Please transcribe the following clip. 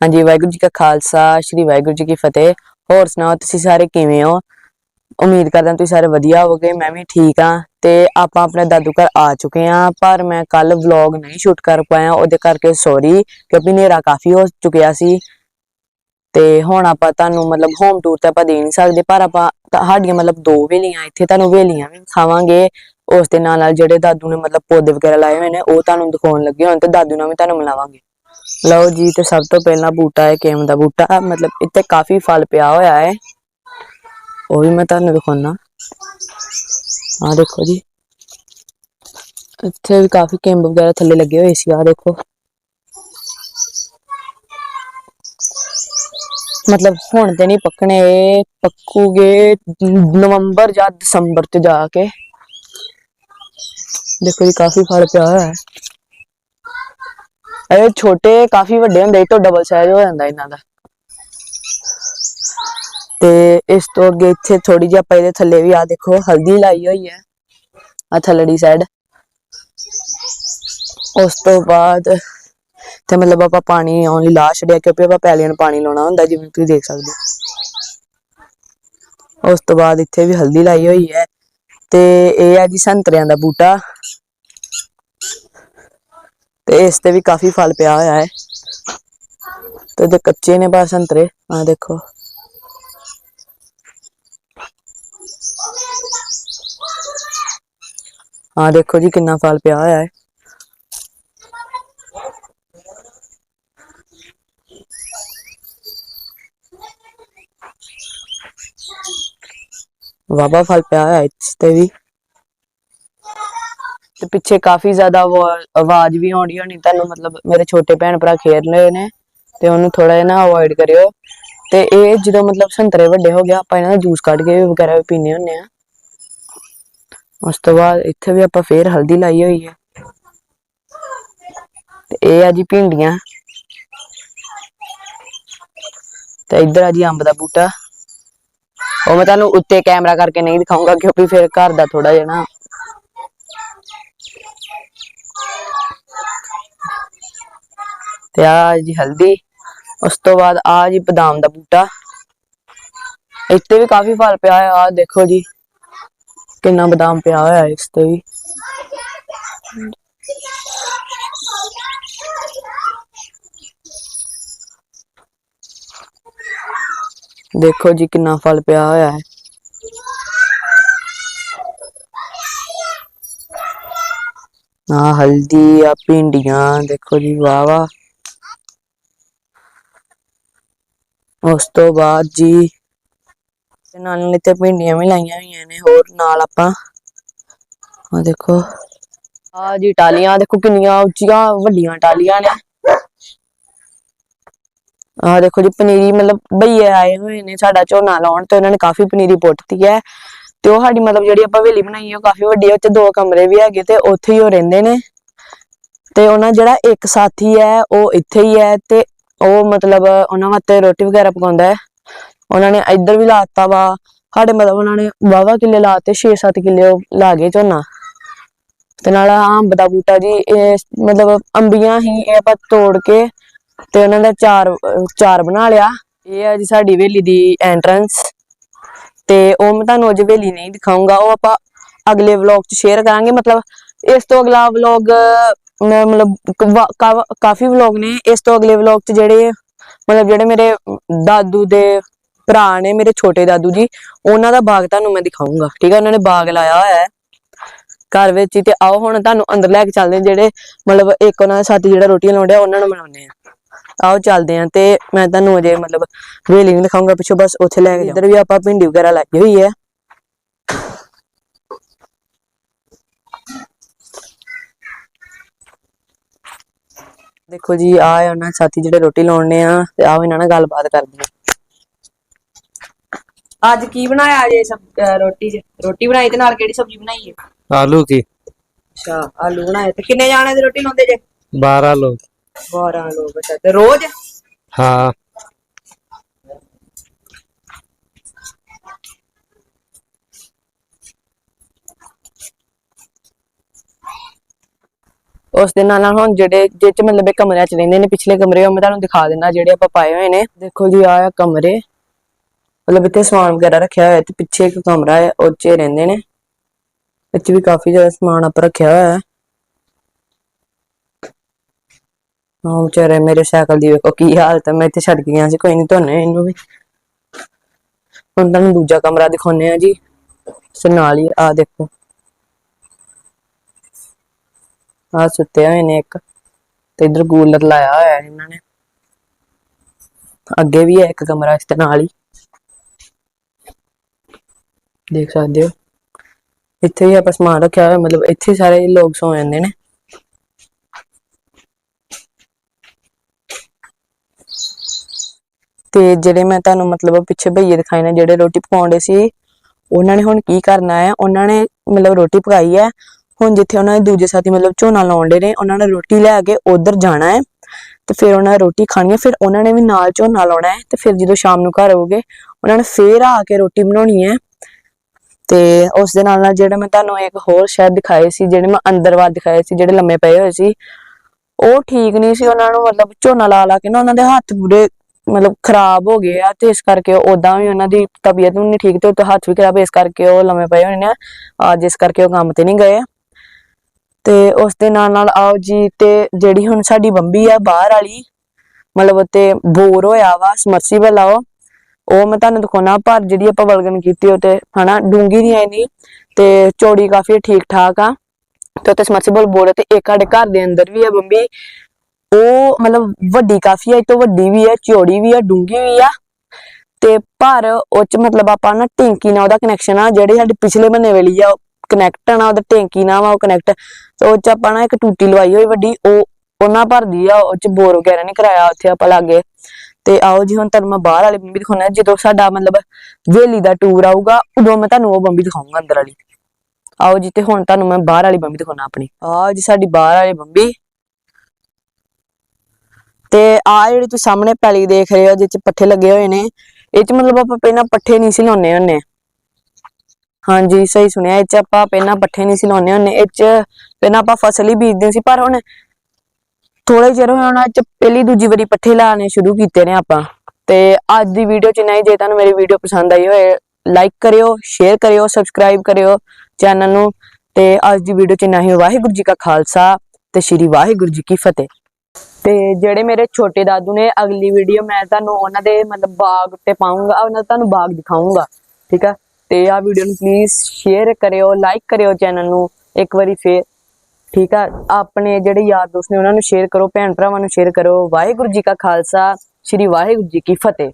ਹਾਂਜੀ, ਵਾਹਿਗੁਰੂ ਜੀ ਕਾ ਖਾਲਸਾ, ਸ੍ਰੀ ਵਾਹਿਗੁਰੂ ਜੀ ਕੀ ਫਤਿਹ। ਹੋਰ ਸੁਣਾਓ, ਤੁਸੀਂ ਸਾਰੇ ਕਿਵੇਂ ਹੋ? ਉਮੀਦ ਕਰਦਾ ਤੁਸੀਂ ਸਾਰੇ ਵਧੀਆ ਹੋਵੋਗੇ, ਮੈਂ ਵੀ ਠੀਕ ਆ ਤੇ ਆਪਾਂ ਆਪਣੇ ਦਾਦੂ ਘਰ ਆ ਚੁੱਕੇ ਹਾਂ, ਪਰ ਮੈਂ ਕੱਲ ਵਲੌਗ ਨਹੀਂ ਸ਼ੂਟ ਕਰ ਪਾਇਆ, ਉਹਦੇ ਕਰਕੇ ਸੌਰੀ ਕਿਉਂਕਿ ਹਨੇਰਾ ਕਾਫੀ ਹੋ ਚੁੱਕਿਆ ਸੀ। ਤੇ ਹੁਣ ਆਪਾਂ ਤੁਹਾਨੂੰ ਮਤਲਬ ਹੋਮ ਟੂਰ ਤੇ ਆਪਾਂ ਦੇ ਨਹੀਂ ਸਕਦੇ, ਪਰ ਆਪਾਂ ਸਾਡੀਆਂ ਮਤਲਬ ਦੋ ਵੇਲੀਆਂ ਇੱਥੇ, ਤੁਹਾਨੂੰ ਵੇਲੀਆਂ ਵੀ ਖਾਵਾਂਗੇ ਉਸ ਦੇ ਨਾਲ ਨਾਲ ਜਿਹੜੇ ਦਾਦੂ ਨੇ ਮਤਲਬ ਪੌਦੇ ਵਗੈਰਾ ਲਾਏ ਹੋਏ ਨੇ, ਉਹ ਤੁਹਾਨੂੰ ਦਿਖਾਉਣ ਲੱਗੇ ਹੋਣ ਤੇ ਦਾਦੂ ਨਾਲ ਵੀ ਤੁਹਾਨੂੰ ਮਿਲਾਵਾਂਗੇ। ਲਓ ਜੀ ਤੇ ਸਭ ਤੋਂ ਪਹਿਲਾਂ ਬੂਟਾ ਹੈ ਕੇਮ ਦਾ ਬੂਟਾ ਮਤਲਬ ਇੱਥੇ ਕਾਫੀ ਫਲ ਪਿਆ ਹੋਇਆ ਹੈ ਉਹ ਵੀ ਮੈਂ ਤੁਹਾਨੂੰ ਦਿਖਾਉਣਾ ਆ ਦੇਖੋ ਜੀ ਇੱਥੇ ਵੀ ਕਾਫੀ ਕੇਮ ਵਗੈਰਾ ਥੱਲੇ ਲੱਗੇ ਹੋਏ ਸੀ ਆ ਦੇਖੋ ਮਤਲਬ ਹੁਣ ਤੇ ਨਹੀਂ ਪੱਕਣੇ ਇਹ ਪੱਕੂਗੇ ਨਵੰਬਰ ਜਾਂ ਦਸੰਬਰ ਚ ਜਾ ਕੇ ਦੇਖੋ ਜੀ ਕਾਫੀ ਫਲ ਪਿਆ ਹੋਇਆ ਹੈ ਇਹ ਛੋਟੇ ਕਾਫੀ ਵੱਡੇ ਹੁੰਦੇ ਇਹ ਤੋਂ ਡਬਲ ਸਾਈਜ਼ ਹੋ ਜਾਂਦਾ ਇਹਨਾਂ ਦਾ। ਤੇ ਇਸ ਤੋਂ ਅੱਗੇ ਇੱਥੇ ਥੋੜੀ ਜਿਹੀ ਆਪਾਂ ਇਹਦੇ ਥੱਲੇ ਵੀ ਆ ਦੇਖੋ, ਹਲਦੀ ਲਾਈ ਹੋਈ ਹੈ ਆ ਥੱਲੜੀ ਸਾਈਡ ਉਸ ਤੋਂ ਬਾਅਦ ਤੇ ਮਤਲਬ ਆਪਾਂ ਪਾਣੀ ਆਉਣ ਲਈ ਲਾ ਛੜਿਆ ਕਿਉਂਕਿ ਆਪਾਂ ਪੈਲੀਆਂ ਨੂੰ ਪਾਣੀ ਲਾਉਣਾ ਹੁੰਦਾ, ਜਿਵੇਂ ਤੁਸੀਂ ਦੇਖ ਸਕਦੇ ਹੋ। ਉਸ ਤੋਂ ਬਾਅਦ ਇੱਥੇ ਵੀ ਹਲਦੀ ਲਾਈ ਹੋਈ ਹੈ, ਤੇ ਇਹ ਆ ਜੀ ਸੰਤਰਿਆਂ ਦਾ ਬੂਟਾ। ਤੇ ਇਸ ਤੇ ਵੀ ਕਾਫੀ ਫਲ ਪਿਆ ਹੋਇਆ ਹੈ ਤੇ ਜੇ ਕੱਚੇ ਨੇ ਬਸ ਸੰਤਰੇ ਆ ਦੇਖੋ ਆ ਦੇਖੋ ਜੀ ਕਿੰਨਾ ਫਲ ਪਿਆ ਹੋਇਆ ਹੈ ਵਾਵਾ ਫਲ ਪਿਆ ਹੋਇਆ ਹੈ ਇਸ ਤੇ ਵੀ ਤੇ ਪਿੱਛੇ ਕਾਫੀ ਜ਼ਿਆਦਾ ਆਵਾਜ਼ ਵੀ ਆਉਂਦੀ ਹੋਣੀ, ਤੁਹਾਨੂੰ ਮਤਲਬ ਮੇਰੇ ਛੋਟੇ ਭੈਣ ਭਰਾ ਖੇਡ ਰਹੇ ਨੇ, ਤੇ ਉਹਨੂੰ ਥੋੜਾ ਜਿਹਾ ਨਾ ਅਵੋਇਡ ਕਰਿਓ। ਤੇ ਇਹ ਜਦੋਂ ਮਤਲਬ ਸੰਤਰੇ ਵੱਡੇ ਹੋ ਗਿਆ ਆਪਾਂ ਇਹਨਾਂ ਦਾ ਜੂਸ ਕੱਢ ਕੇ ਵਗੈਰਾ ਵੀ ਪੀਨੇ ਹੁੰਨੇ ਆ। ਉਸ ਤੋਂ ਬਾਅਦ ਇੱਥੇ ਵੀ ਆਪਾਂ ਫੇਰ ਹਲਦੀ ਲਾਈ ਹੋਈ ਹੈ। ਤੇ ਇਹ ਆ ਜੀ ਭਿੰਡੀਆਂ। ਤੇ ਇੱਧਰ ਆ ਜੀ ਅੰਬ ਦਾ ਬੂਟਾ। ਉਹ ਮੈਂ ਤੁਹਾਨੂੰ ਉੱਤੇ ਕੈਮਰਾ ਕਰਕੇ ਨਹੀਂ ਦਿਖਾਉਂਗਾ ਕਿਉਂਕਿ ਫਿਰ ਘਰ ਦਾ ਥੋੜਾ ਜਿਹਾ ਨਾ ਤੇ ਆ ਜੀ ਹਲਦੀ, ਉਸ ਤੋਂ ਬਾਅਦ ਆ ਜੀ ਬਦਾਮ ਦਾ ਬੂਟਾ। ਇੱਥੇ ਵੀ ਕਾਫੀ ਫਲ ਪਿਆ ਹੈ ਆ ਦੇਖੋ ਜੀ, ਕਿੰਨਾ ਬਦਾਮ ਪਿਆ ਹੋਇਆ ਹੈ ਇਸ ਤੇ ਵੀ। ਦੇਖੋ ਜੀ ਕਿੰਨਾ ਫਲ ਪਿਆ ਹੋਇਆ ਹੈ। ਆ ਹਲਦੀ ਆ, ਭਿੰਡੀਆਂ, ਦੇਖੋ ਜੀ ਵਾਹ ਵਾਹ ਉਸ ਤੋਂ ਬਾਅਦ ਜੀ ਤੇ ਨਾਲ ਨੇ ਤੇ ਭਿੰਡੀਆਂ ਵੀ ਲਾਈਆਂ ਹੋਈਆਂ ਨੇ, ਹੋਰ ਨਾਲ ਆਪਾਂ ਆ ਦੇਖੋ। ਆ ਜੀ ਟਾਲੀਆਂ ਦੇਖੋ ਕਿੰਨੀਆਂ ਉੱਚੀਆਂ, ਵੱਡੀਆਂ ਟਾਲੀਆਂ ਨੇ। ਆ ਦੇਖੋ ਜੀ ਪਨੀਰੀ ਮਤਲਬ ਭਈਏ ਆਏ ਹੋਏ ਨੇ ਸਾਡਾ ਝੋਨਾ ਲਾਉਣ ਤੇ ਉਹਨਾਂ ਨੇ ਕਾਫੀ ਪਨੀਰੀ ਪੁੱਟਤੀ ਹੈ। ਤੇ ਉਹ ਸਾਡੀ ਮਤਲਬ ਜਿਹੜੀ ਆਪਾਂ ਹਵੇਲੀ ਬਣਾਈ ਹੈ ਉਹ ਕਾਫੀ ਵੱਡੀ ਹੈ ਉੱਥੇ ਦੋ ਕਮਰੇ ਵੀ ਹੈਗੇ ਤੇ ਉੱਥੇ ਹੀ ਉਹ ਰਹਿੰਦੇ ਨੇ। ਤੇ ਉਹਨਾਂ ਜਿਹੜਾ ਇੱਕ ਸਾਥੀ ਹੈ, ਉਹ ਇੱਥੇ ਹੀ ਹੈ ਤੇ ਉਹ ਮਤਲਬ ਉਹਨਾਂ ਵਾਸਤੇ ਰੋਟੀ ਵਗੈਰਾ ਪਕਾਉਂਦਾ ਹੈ। ਉਹਨਾਂ ਨੇ ਇੱਧਰ ਵੀ ਲਾਤਾ ਵਾ, ਸਾਡੇ ਮਤਲਬ ਉਹਨਾਂ ਨੇ ਵਾਵਾ ਕਿੱਲੇ ਲਾਤੇ 6-7 ਕਿੱਲੇ ਲਾ ਗਏ ਝੋਨਾ। ਤੇ ਨਾਲ ਅੰਬ ਦਾ ਬੂਟਾ ਜੀ, ਇਹ ਮਤਲਬ ਅੰਬੀਆਂ ਹੀ ਇਹ ਆਪਾਂ ਤੋੜ ਕੇ ਤੇ ਉਹਨਾਂ ਦਾ ਚਾਰ ਚਾਰ ਬਣਾ ਲਿਆ। ਇਹ ਹੈ ਜੀ ਸਾਡੀ ਹਵੇਲੀ ਦੀ ਐਂਟਰੈਂਸ ਤੇ ਉਹ ਮੈਂ ਤੁਹਾਨੂੰ ਅੱਜ ਹਵੇਲੀ ਨਹੀਂ ਦਿਖਾਉਂਗਾ ਉਹ ਆਪਾਂ ਅਗਲੇ ਵਲੌਗ 'ਚ ਸ਼ੇਅਰ ਕਰਾਂਗੇ। ਮਤਲਬ ਇਸ ਤੋਂ ਅਗਲਾ ਵਲੌਗ ਮਤਲਬ ਕਾਫੀ ਵਲੌਗ ਨੇ ਇਸ ਤੋਂ ਅਗਲੇ ਵਲੌਗ 'ਚ ਜਿਹੜੇ ਮਤਲਬ ਜਿਹੜੇ ਮੇਰੇ ਦਾਦੂ ਦੇ ਭਰਾ ਨੇ ਮੇਰੇ ਛੋਟੇ ਦਾਦੂ ਜੀ ਉਹਨਾਂ ਦਾ ਬਾਗ ਤੁਹਾਨੂੰ ਮੈਂ ਦਿਖਾਉਂਗਾ ਠੀਕ ਹੈ ਉਹਨਾਂ ਨੇ ਬਾਗ ਲਾਇਆ ਹੋਇਆ ਹੈ। ਘਰ ਵਿੱਚ ਹੀ ਤੇ ਆਓ ਹੁਣ ਤੁਹਾਨੂੰ ਅੰਦਰ ਲੈ ਕੇ ਚੱਲਦੇ ਜਿਹੜੇ ਮਤਲਬ ਇੱਕ ਉਹਨਾਂ ਦਾ ਸਾਥੀ ਜਿਹੜਾ ਰੋਟੀਆਂ ਲਾਉਂਦਾ ਉਹਨਾਂ ਨੂੰ ਮਿਲਾਉਂਦੇ ਆ ਆਓ ਚੱਲਦੇ ਆ ਤੇ ਮੈਂ ਤੁਹਾਨੂੰ ਅਜੇ ਮਤਲਬ ਵੇਲੀ ਨਹੀਂ ਦਿਖਾਉਂਗਾ ਪਿੱਛੋਂ ਬਸ ਉੱਥੇ ਲੈ ਕੇ ਇੱਧਰ ਵੀ ਆਪਾਂ ਭਿੰਡੀ ਵਗੈਰਾ ਲੱਗੀ ਹੋਈ ਹੈ। ਦੇਖੋ ਜੀ ਆ ਉਹਨਾਂ ਸਾਥੀ ਜਿਹੜੇ ਰੋਟੀ ਲਾਉਣੇ ਆ ਤੇ ਆਓ ਇਹਨਾਂ ਨਾਲ ਗੱਲਬਾਤ ਕਰਦੇ ਆ ਅੱਜ ਕੀ ਬਣਾਇਆ ਜੇ ਸਬ ਅਹ ਰੋਟੀ ਚ ਰੋਟੀ ਬਣਾਈ ਤੇ ਨਾਲ ਕਿਹੜੀ ਸਬਜ਼ੀ ਬਣਾਈ ਹੈ आलू की ਅੱਛਾ ਆਲੂ ਬਣਾਏ ਤੇ ਕਿੰਨੇ ਜਾਣੇ ਦੀ ਰੋਟੀ ਲਾਉਂਦੇ ਜੇ बारह लोग 12 ਲੋਕ ਅੱਛਾ ਤੇ ਰੋਜ਼ हाँ ਉਸ ਦੇ ਨਾਲ ਨਾਲ ਹੁਣ ਜਿਹੜੇ ਜਿਹ ਮਤਲਬ ਇਹ ਕਮਰਿਆਂ ਚ ਰਹਿੰਦੇ ਨੇ, ਪਿਛਲੇ ਕਮਰੇ ਉਹ ਮੈਂ ਤੁਹਾਨੂੰ ਦਿਖਾ ਦਿੰਦਾ, ਜਿਹੜੇ ਆਪਾਂ ਪਾਏ ਹੋਏ ਨੇ। ਦੇਖੋ ਜੀ, ਆਹ ਆ ਕਮਰੇ। ਮਤਲਬ ਇੱਥੇ ਸਮਾਨ ਵਗੈਰਾ ਰੱਖਿਆ ਹੋਇਆ, ਤੇ ਪਿੱਛੇ ਇੱਕ ਕਮਰਾ ਹੈ, ਉਹ 'ਚ ਰਹਿੰਦੇ ਨੇ। ਇੱਥੇ ਵੀ ਕਾਫੀ ਜ਼ਿਆਦਾ ਸਮਾਨ ਆਪਾਂ ਰੱਖਿਆ ਹੋਇਆ ਹੈ। ਹਾਂ ਵਿਚਾਰੇ ਮੇਰੇ ਸਾਈਕਲ ਦੀ ਵੇਖੋ ਕੀ ਹਾਲਤ ਹੈ, ਮੈਂ ਇੱਥੇ ਛੱਡ ਕੇ ਗਿਆ ਸੀ, ਕੋਈ ਨਹੀਂ ਧੋਨੇ ਇਹਨੂੰ ਵੀ। ਹੁਣ ਤੁਹਾਨੂੰ ਦੂਜਾ ਕਮਰਾ ਦਿਖਾਉਨੇ ਆ ਜੀ। ਇਸ ਨਾਲ ਹੀ ਆ ਦੇਖੋ। ਆ ਸੁੱਤੇ ਹੋਏ ਨੇ ਇੱਕ ਤੇ ਇਧਰ ਕੂਲਰ ਲਾਇਆ ਹੋਇਆ ਹੈ ਇਹਨਾਂ ਨੇ। ਅੱਗੇ ਵੀ ਹੈ ਇੱਕ ਕਮਰਾ ਇਸ ਦੇ ਨਾਲ ਹੀ। ਦੇਖ ਸਕਦੇ ਹੋ। ਇੱਥੇ ਵੀ ਆਪਾਂ ਸਮਾਨ ਰੱਖਿਆ ਹੋਇਆ, ਮਤਲਬ ਇੱਥੇ ਸਾਰੇ ਲੋਕ ਸੌ ਜਾਂਦੇ ਨੇ। ਤੇ ਜਿਹੜੇ ਮੈਂ ਤੁਹਾਨੂੰ ਮਤਲਬ ਪਿੱਛੇ ਭਈਏ ਦਿਖਾਏ ਨੇ, ਜਿਹੜੇ ਰੋਟੀ ਪਕਾਉਂਦੇ ਸੀ, ਉਹਨਾਂ ਨੇ ਹੁਣ ਕੀ ਕਰਨਾ ਹੈ? ਉਹਨਾਂ ਨੇ ਮਤਲਬ ਰੋਟੀ ਪਕਾਈ ਹੈ। ਹੁਣ ਜਿੱਥੇ ਉਹਨਾਂ ਦੇ ਦੂਜੇ ਸਾਥੀ ਮਤਲਬ ਝੋਨਾ ਲਾਉਣ ਲਾਉਂਦੇ ਨੇ, ਉਹਨਾਂ ਨੇ ਰੋਟੀ ਲੈ ਕੇ ਉਧਰ ਜਾਣਾ ਹੈ ਤੇ ਫਿਰ ਉਹਨਾਂ ਨੇ ਰੋਟੀ ਖਾਣੀ ਹੈ, ਫਿਰ ਉਹਨਾਂ ਨੇ ਵੀ ਨਾਲ ਝੋਨਾ ਲਾਉਣਾ ਹੈ ਤੇ ਫਿਰ ਜਦੋਂ ਸ਼ਾਮ ਨੂੰ ਘਰ ਆਉਗੇ, ਉਹਨਾਂ ਨੇ ਫੇਰ ਆ ਕੇ ਰੋਟੀ ਬਣਾਉਣੀ ਹੈ ਤੇ ਉਸ ਦੇ ਨਾਲ ਨਾਲ ਜਿਹੜਾ ਮੈਂ ਤੁਹਾਨੂੰ ਇੱਕ ਹੋਰ ਸ਼ਹਿਰ ਦਿਖਾਏ ਸੀ, ਜਿਹੜੇ ਮੈਂ ਅੰਦਰ ਵੱਲ ਦਿਖਾਏ ਸੀ, ਜਿਹੜੇ ਲੰਮੇ ਪਏ ਹੋਏ ਸੀ, ਉਹ ਠੀਕ ਨਹੀਂ ਸੀ ਉਹਨਾਂ ਨੂੰ, ਮਤਲਬ ਝੋਨਾ ਲਾ ਲਾ ਕੇ ਨਾ ਉਹਨਾਂ ਦੇ ਹੱਥ ਪੂਰੇ ਮਤਲਬ ਖਰਾਬ ਹੋ ਗਏ ਆ ਤੇ ਇਸ ਕਰਕੇ ਉਦਾਂ ਵੀ ਉਹਨਾਂ ਦੀ ਤਬੀਅਤ ਵੀ ਨਹੀਂ ਠੀਕ ਤੇ ਉੱਤੇ ਹੱਥ ਵੀ ਖਰਾਬ, ਇਸ ਕਰਕੇ ਉਹ ਲੰਮੇ ਪਏ ਹੋਏ ਨੇ ਅੱਜ ਇਸ ਕਰਕੇ ਉਹ ਕੰਮ ਤੇ ਨਹੀਂ ਗਏ ਤੇ ਉਸ ਦੇ ਨਾਲ ਨਾਲ ਆਓ ਜੀ ਤੇ ਜਿਹੜੀ ਹੁਣ ਸਾਡੀ ਬੰਬੀ ਆ ਬਾਹਰ ਵਾਲੀ, ਮਤਲਬ ਤੇ ਬੋਰ ਹੋਇਆ ਵਾ ਸਮਰਸੀਬਲ ਆ ਉਹ ਮੈਂ ਤੁਹਾਨੂੰ ਦਿਖਾਉਣਾ, ਪਰ ਜਿਹੜੀ ਆਪਾਂ ਵਲਗਨ ਕੀਤੀ ਉਹ ਤੇ ਹਨਾ ਡੂੰਗੀ ਨਹੀਂ ਆਈ ਨਹੀਂ ਤੇ ਚੌੜੀ ਕਾਫੀ ਠੀਕ ਠਾਕ ਆ, ਤੇ ਉੱਤੇ ਸਮਰਸੀਬਲ ਬੋਰ ਤੇ ਇੱਕ ਸਾਡੇ ਘਰ ਦੇ ਅੰਦਰ ਵੀ ਆ ਬੰਬੀ, ਉਹ ਮਤਲਬ ਵੱਡੀ ਕਾਫੀ ਆ ਤੋਂ ਵੱਡੀ ਵੀ ਹੈ ਚੌੜੀ ਵੀ ਆ ਡੂੰਗੀ ਵੀ ਆ, ਤੇ ਪਰ ਉਹ ਚ ਮਤਲਬ ਆਪਾਂ ਨਾ ਟੈਂਕੀ ਨਾਲ ਉਹਦਾ ਕਨੈਕਸ਼ਨ ਆ, ਜਿਹੜੇ ਸਾਡੇ ਪਿਛਲੇ ਮਹੀਨੇ ਵਾਲੀ ਆ ਕਨੈਕਟ ਨਾ, ਉਹਦਾ ਟੈਂਕੀ ਨਾਲ ਵਾ, ਉਹ ਕਨੈਕਟ ਤੇ ਉਹ ਚ ਆਪਾਂ ਨਾ ਇੱਕ ਟੂਟੀ ਲਵਾਈ ਹੋਈ ਵੱਡੀ, ਉਹ ਉਹਨਾਂ ਭਰਦੀ ਆ, ਉਹ ਚ ਬੋਰ ਵਗੈਰਾ ਨਹੀਂ ਕਰਾਇਆ ਉੱਥੇ ਆਪਾਂ ਲਾਗੇ। ਤੇ ਆਓ ਜੀ, ਹੁਣ ਤੁਹਾਨੂੰ ਮੈਂ ਬਾਹਰ ਵਾਲੀ ਬੰਬੀ ਦਿਖਾਉਣਾ, ਜਦੋਂ ਸਾਡਾ ਮਤਲਬ ਵੇਲੀ ਦਾ ਟੂਰ ਆਊਗਾ, ਉਦੋਂ ਮੈਂ ਤੁਹਾਨੂੰ ਉਹ ਬੰਬੀ ਦਿਖਾਉਂਗਾ ਅੰਦਰ ਵਾਲੀ। ਆਓ ਜੀ, ਤੇ ਹੁਣ ਤੁਹਾਨੂੰ ਮੈਂ ਬਾਹਰ ਵਾਲੀ ਬੰਬੀ ਦਿਖਾਉਣਾ ਆਪਣੀ। ਆਹ ਜੀ, ਸਾਡੀ ਬਾਹਰ ਵਾਲੀ ਬੰਬੀ। ਤੇ ਆ ਜਿਹੜੀ ਤੁਸੀਂ ਸਾਹਮਣੇ ਪੈਲੀ ਦੇਖ ਰਹੇ ਹੋ ਜਿਹ ਪੱਠੇ ਲੱਗੇ ਹੋਏ ਨੇ, ਇਹ ਚ ਮਤਲਬ ਆਪਾਂ ਪਹਿਲਾਂ ਪੱਠੇ ਨਹੀਂ ਸੀ ਲਾਉਣੇ ਹੁੰਨੇ ਹਾਂਜੀ, ਸਹੀ ਸੁਣਿਆ। ਇਹ ਚ ਆਪਾਂ ਪਹਿਲਾਂ ਪੱਠੇ ਨਹੀਂ ਸੀ ਲਾਉਣੇ ਹੁੰਨੇ ਇਹ ਚ ਪਹਿਲਾਂ ਆਪਾਂ ਫਸਲ ਹੀ ਬੀਜਦੇ ਸੀ, ਪਰ ਹੁਣ ਥੋੜੇ ਚਿਰ ਹੋਇਆ ਹੁਣ ਪਹਿਲੀ ਦੂਜੀ ਵਾਰੀ ਪੱਠੇ ਲਾਣੇ ਸ਼ੁਰੂ ਕੀਤੇ ਨੇ ਆਪਾਂ। ਤੇ ਅੱਜ ਦੀ ਵੀਡੀਓ ਚ ਨਹੀਂ, ਜੇ ਤੁਹਾਨੂੰ ਮੇਰੀ ਵੀਡੀਓ ਪਸੰਦ ਆਈ ਹੋਏ ਲਾਈਕ ਕਰਿਓ ਸ਼ੇਅਰ ਕਰਿਓ ਸਬਸਕ੍ਰਾਈਬ ਕਰਿਓ ਚੈਨਲ ਨੂੰ। ਤੇ ਅੱਜ ਦੀ ਵੀਡੀਓ ਚ ਨਹੀਂ ਵਾਹਿਗੁਰੂ ਜੀ ਕਾ ਖਾਲਸਾ ਤੇ ਸ੍ਰੀ ਵਾਹਿਗੁਰੂ ਜੀ ਕੀ ਫਤਿਹ। ਤੇ ਜਿਹੜੇ ਮੇਰੇ ਛੋਟੇ ਦਾਦੂ ਨੇ, ਅਗਲੀ ਵੀਡੀਓ ਮੈਂ ਤੁਹਾਨੂੰ ਉਹਨਾਂ ਦੇ ਮਤਲਬ ਬਾਗ ਤੇ ਪਾਉਂਗਾ ਉਹਨਾਂ ਦਾ ਤੁਹਾਨੂੰ ਬਾਗ ਦਿਖਾਉਂਗਾ ਠੀਕ ਆ? ਤੇ ਆ ਵੀਡੀਓ ਨੂੰ ਪਲੀਜ਼ ਸ਼ੇਅਰ ਕਰਿਓ ਲਾਈਕ ਕਰਿਓ ਚੈਨਲ ਨੂੰ ਇੱਕ ਵਾਰੀ ਫੇਰ, ਠੀਕ ਆ? ਆਪਣੇ ਜਿਹੜੇ ਯਾਰ ਦੋਸਤ ਨੇ ਉਹਨਾਂ ਨੂੰ ਸ਼ੇਅਰ ਕਰੋ, ਭੈਣ ਭਰਾਵਾਂ ਨੂੰ ਸ਼ੇਅਰ ਕਰੋ। ਵਾਹਿਗੁਰੂ ਜੀ ਕਾ ਖਾਲਸਾ, ਸ੍ਰੀ ਵਾਹਿਗੁਰੂ ਜੀ ਕੀ ਫਤਿਹ।